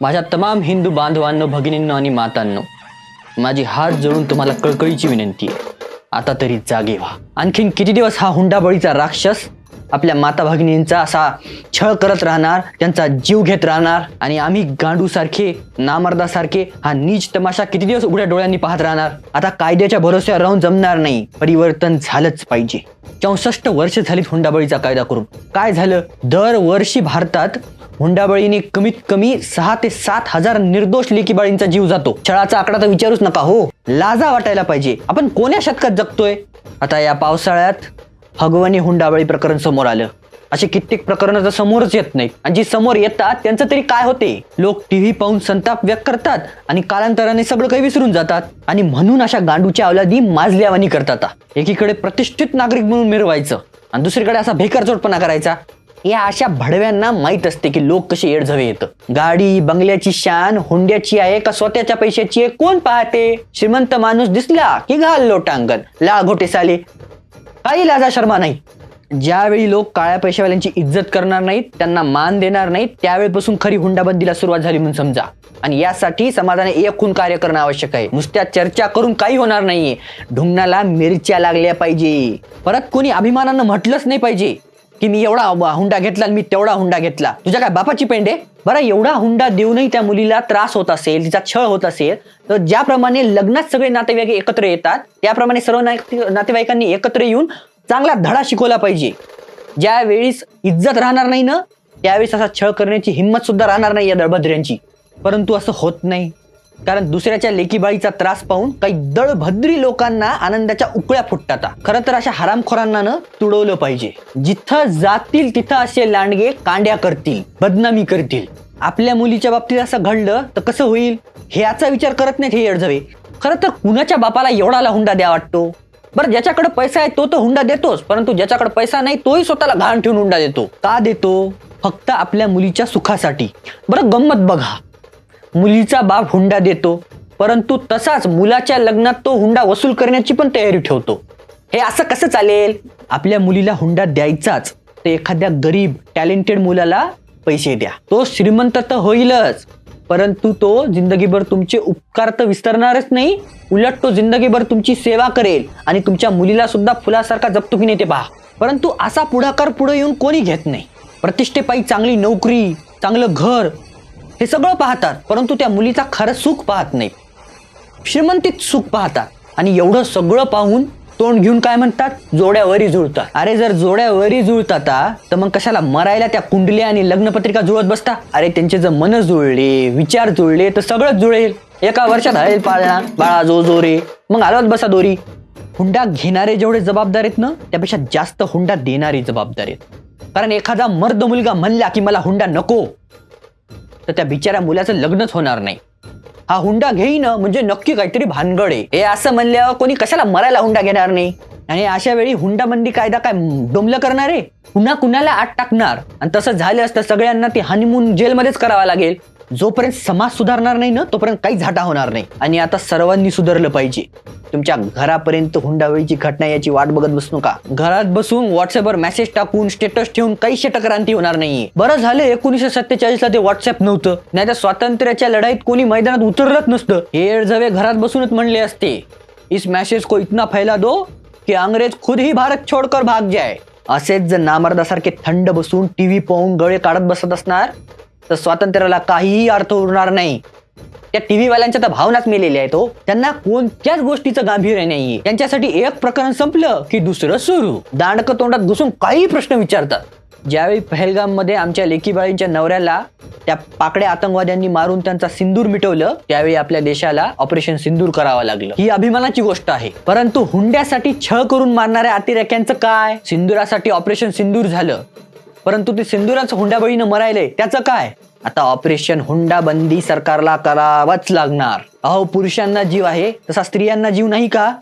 माझ्या तमाम हिंदू बांधवांनो भगिनींनो आणि मातांनो माझी हात जोडून तुम्हाला कळकळीची विनंती आहे. आता तरी जागे व्हा. आणखीन किती दिवस हा हुंडाबळीचा राक्षस आपल्या माता भगिनींचा असा छळ करत राहणार त्यांचा जीव घेत राहणार आणि आम्ही गांडूसारखे नामर्दासारखे हा नीच तमाशा किती दिवस उघड्या डोळ्यांनी पाहत राहणार? आता कायद्याच्या भरोश्यावर राहून जमणार नाही. परिवर्तन झालंच पाहिजे. चौसष्ट वर्ष झालीत हुंडाबळीचा कायदा करून. काय झालं? दरवर्षी भारतात हुंडाबळीने कमीत कमी सहा ते सात हजार निर्दोष लेकीबाळींचा जीव जातो. छळाचा आकडा तर विचारूच नका हो. लाजा वाटायला पाहिजे. आपण कोण्या शतकात जगतोय? आता या पावसाळ्यात भगवानी हुंडाबळी प्रकरण समोर आलं. असे कित्येक प्रकरण तर समोरच येत नाही आणि जी समोर येतात त्यांचं तरी काय होते? लोक टीव्ही पाहून संताप व्यक्त करतात आणि कालांतराने सगळं काही विसरून जातात आणि म्हणून अशा गांडूच्या अवलादी माजल्यावानी करतात एकीकडे प्रतिष्ठित नागरिक म्हणून मिरवायचं आणि दुसरीकडे असा भेकारचोटपणा करायचा. या अशा भडव्यांना माहीत असते की लोक कसे एडझवे येतं गाडी बंगल्याची शान हुंड्याची आहे का स्वतःच्या पैशाची आहे कोण पाहते? श्रीमंत माणूस दिसला की घाल लोटांगण. लाघोटे साले. काही लाजा शर्मा नाही. ज्यावेळी लोक काळ्या पैशावाल्यांची इज्जत करणार नाहीत त्यांना मान देणार नाहीत त्यावेळेपासून खरी हुंडाबंदीला सुरुवात झाली म्हणून समजा. आणि यासाठी समाजाने एकूण कार्य करणं आवश्यक आहे. नुसत्या चर्चा करून काही होणार नाहीये. ढुंगणाला मिरच्या लागल्या पाहिजे. परत कोणी अभिमानानं म्हटलंच नाही पाहिजे. की मी एवढा हुंडा घेतला आणि मी तेवढा हुंडा घेतला. तुझ्या काय बापाची पेंडे? बरं एवढा हुंडा देऊनही त्या मुलीला त्रास होत असेल तिचा छळ होत असेल तर ज्याप्रमाणे लग्नात सगळे नातेवाईक एकत्र येतात त्याप्रमाणे सर्व नातेवाईकांनी एकत्र येऊन चांगला धडा शिकवला पाहिजे. ज्या वेळीस इज्जत राहणार नाही ना त्यावेळेस असा छळ करण्याची हिंमत सुद्धा राहणार नाही या दळभद्र्यांची. परंतु असं होत नाही. कारण दुसऱ्याच्या लेकीबाळीचा त्रास पाहून काही दळभद्री लोकांना आनंदाच्या उकळ्या फुटतात. खरं तर अशा हरामखोरांना न तुडवलं पाहिजे. जिथं जातील तिथं असे लांडगे कांड्या करतील बदनामी करतील. आपल्या मुलीच्या बाबतीत असं घडलं तर कसं होईल? हे याचा विचार करत नाहीत हे अडझवे खरं तर कुणाच्या बापाला एवढाला हुंडा द्या वाटतो? बरं ज्याच्याकडे पैसा आहे तो तर हुंडा देतोच परंतु ज्याच्याकडे पैसा नाही तोही स्वतःला घाण ठेवून हुंडा देतो. का देतो? फक्त आपल्या मुलीच्या सुखासाठी. बरं गंमत बघा. मुलीचा बाप हुंडा देतो परंतु तसाच मुलाच्या लग्नात तो हुंडा वसूल करण्याची पण तयारी ठेवतो. हे असं कसं चालेल? आपल्या मुलीला हुंडा द्यायचाच ते एखाद्या गरीब टॅलेंटेड मुलाला पैसे द्या. तो श्रीमंत तर होईलच परंतु तो जिंदगीभर तुमचे उपकार तर विसरणारच नाही उलट तो जिंदगीभर तुमची सेवा करेल आणि तुमच्या मुलीला सुद्धा फुलासारखा जपतो की नाही ते पहा. परंतु असा पुढाकार पुढे येऊन कोणी घेत नाही. प्रतिष्ठेपायी चांगली नोकरी चांगलं घर हे सगळं पाहतात परंतु त्या मुलीचा खरं सुख पाहत नाही. श्रीमंतीत सुख पाहतात आणि एवढं सगळं पाहून तोंड घेऊन काय म्हणतात? जोड्यावरी जुळतात. अरे जर जोड्यावरी जुळतात तर मग कशाला मरायला त्या कुंडल्या आणि लग्नपत्रिका जुळत बसता? अरे त्यांचे जर मन जुळले विचार जुळले तर सगळंच जुळेल. एका वर्षात हळेल पाळणा बाळा जो जो रे. मग हलवत बसा दोरी. हुंडा घेणारे जेवढे जबाबदार आहेत ना त्यापेक्षा जास्त हुंडा देणारे जबाबदार आहेत. कारण एखादा मर्द मुलगा म्हणला की मला हुंडा नको तर त्या बिचाऱ्या मुलाचं लग्नच होणार नाही. हा हुंडा घेईन म्हणजे नक्की काहीतरी भानगड आहे. हे असं म्हणल्यावर कोणी कशाला मरायला हुंडा घेणार नाही? आणि अशा वेळी हुंडाबंदी कायदा काय डोंबलं करणार आहे? पुन्हा कुणाला आत टाकणार? आणि तसं झालं असतं सगळ्यांना ती हनीमून जेलमध्येच करावा लागेल. जोपर्यंत समाज सुधारणार नाही ना तोपर्यंत काही झाटा होणार नाही. आणि आता सर्वांनी सुधारलं पाहिजे. तुमच्या घरापर्यंत हुंडावळीची घटना याची वाट बघत बसू नका. घरात बसून व्हॉट्सअपवर मेसेज टाकून स्टेटस ठेवून काही शटक्रांती होणार नाहीये. बरं झालं एकोणीसशे सत्तेचाळीस ला ते व्हॉट्सअप नव्हतं. नाही तर स्वातंत्र्याच्या लढाईत कोणी मैदानात उतरलंच नसतं. हे जवे घरात बसूनच म्हणले असते. इस मेसेज को इतना फैला दो की अंग्रेज खुद ही भारत छोडकर भाग जाय. असेच जर नामर्दासारखे थंड बसून टीव्ही पाहून गळे काढत बसत असणार तर स्वातंत्र्याला काहीही अर्थ उरणार नाही. त्या टीव्ही वाल्यांच्या तर भावनाच मेलेल्या आहेत हो. त्यांना कोणत्याच गोष्टीचं गांभीर्य नाहीये. त्यांच्यासाठी एक प्रकरण संपलं की दुसरं सुरू. दांडक तोंडात घुसून काही प्रश्न विचारतात. ज्यावेळी पहलगाममध्ये आमच्या लेकीबाळींच्या नवऱ्याला त्या पाकड्या आतंकवाद्यांनी मारून त्यांचा सिंदूर मिटवलं त्यावेळी आपल्या देशाला ऑपरेशन सिंदूर करावं लागलं. ही अभिमानाची गोष्ट आहे. परंतु हुंड्यासाठी छळ करून मारणाऱ्या अतिरेक्यांचं काय? सिंदुरासाठी ऑपरेशन सिंदूर झालं. परंतु ते सिंदुराचं हुंडाबळीनं मरायले त्याचं काय? आता ऑपरेशन हुंडा बंदी सरकारला करावाच लागणार. अहो पुरुषांना जीव आहे तसा स्त्रियांना जीव नाही का?